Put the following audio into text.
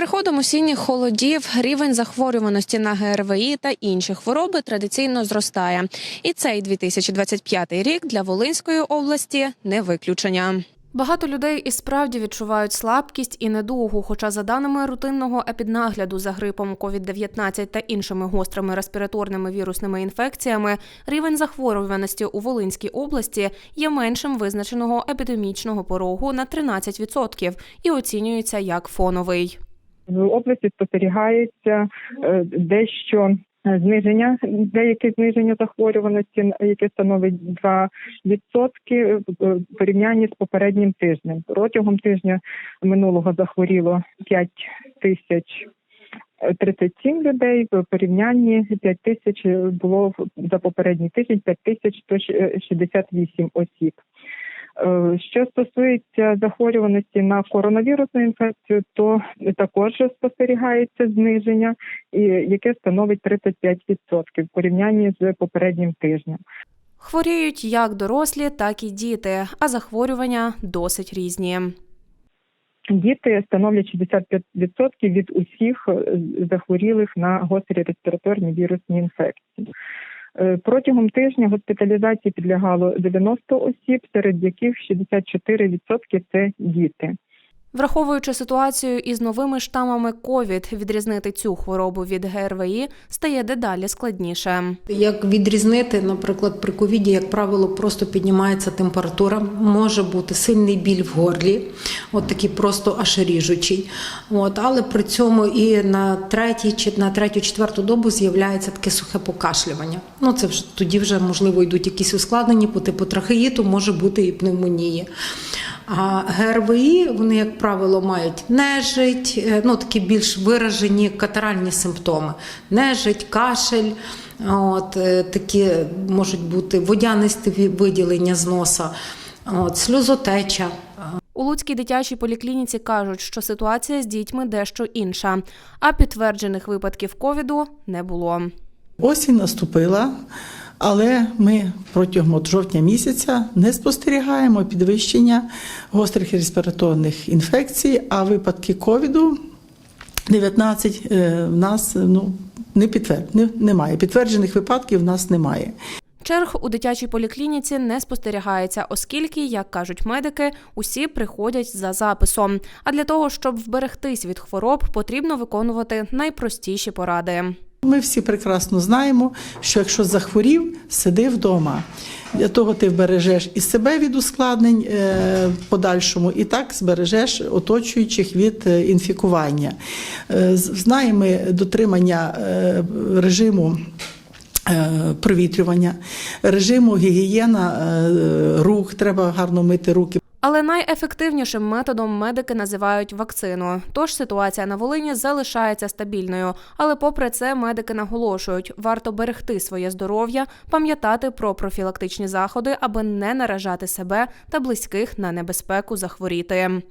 приходом осінніх холодів рівень захворюваності на ГРВІ та інші хвороби традиційно зростає. І цей 2025 рік для Волинської області не виключення. Багато людей і справді відчувають слабкість і недугу. Хоча, за даними рутинного епіднагляду за грипом COVID-19 та іншими гострими респіраторними вірусними інфекціями, рівень захворюваності у Волинській області є меншим визначеного епідемічного порогу на 13% і оцінюється як фоновий. В області спостерігається е, дещо е, зниження, деяке зниження захворюваності, яке становить 2% в порівнянні з попереднім тижнем. Протягом тижня минулого захворіло 5 тисяч. 37 людей в порівнянні 5 тисяч було за попередній тиждень 5 тисяч 168 осіб. Е, Що стосується захворюваності на коронавірусну інфекцію, то також спостерігається зниження, яке становить 35% в порівнянні з попереднім тижнем. Хворіють як дорослі, так і діти, а захворювання досить різні. Діти становлять 65% від усіх е, захворілих на гострі респіраторні вірусні інфекції. Е, Протягом тижня госпіталізації підлягало 90 осіб, серед яких 64% – це діти. Враховуючи ситуацію із новими штамами COVID, відрізнити цю хворобу від ГРВІ стає дедалі складніше. Як відрізнити, наприклад, при ковіді, як правило, просто піднімається температура, може бути сильний біль в горлі, от такий просто аж ріжучий. От, але при цьому і на третій чи на третю, четверту добу з'являється таке сухе покашлювання. Ну це вже тоді вже можливо йдуть якісь ускладнення по типу трахеїту, може бути і пневмонії. А ГРВІ, вони, як правило, мають нежить, е, ну такі більш виражені катаральні симптоми: нежить, кашель. От е, такі можуть бути водянисті виділення з носа, от, сльозотеча. У Луцькій дитячій поліклініці кажуть, що ситуація з дітьми дещо інша, а підтверджених випадків ковіду не було. Осінь наступила, але ми протягом от жовтня місяця не спостерігаємо підвищення гострих респіраторних інфекцій, а випадки ковіду 19 е, в нас ну, не підтвер... немає. Підтверджених випадків в нас немає. Черг у дитячій поліклініці не спостерігається, оскільки, як кажуть медики, усі приходять за записом. А для того, щоб вберегтись від хвороб, потрібно виконувати найпростіші поради. Ми всі прекрасно знаємо, що якщо захворів, сиди вдома. Для того ти вбережеш і себе від ускладнень е, в подальшому, і так збережеш оточуючих від е, інфікування. Е, Знаємо дотримання е, режиму. е, Провітрювання, режиму гігієна е, рук, треба гарно мити руки. Але найефективнішим методом медики називають вакцину. Тож ситуація на Волині залишається стабільною. Але, попри це, медики наголошують, варто берегти своє здоров'я, пам'ятати про профілактичні заходи, аби не наражати себе та близьких на небезпеку захворіти.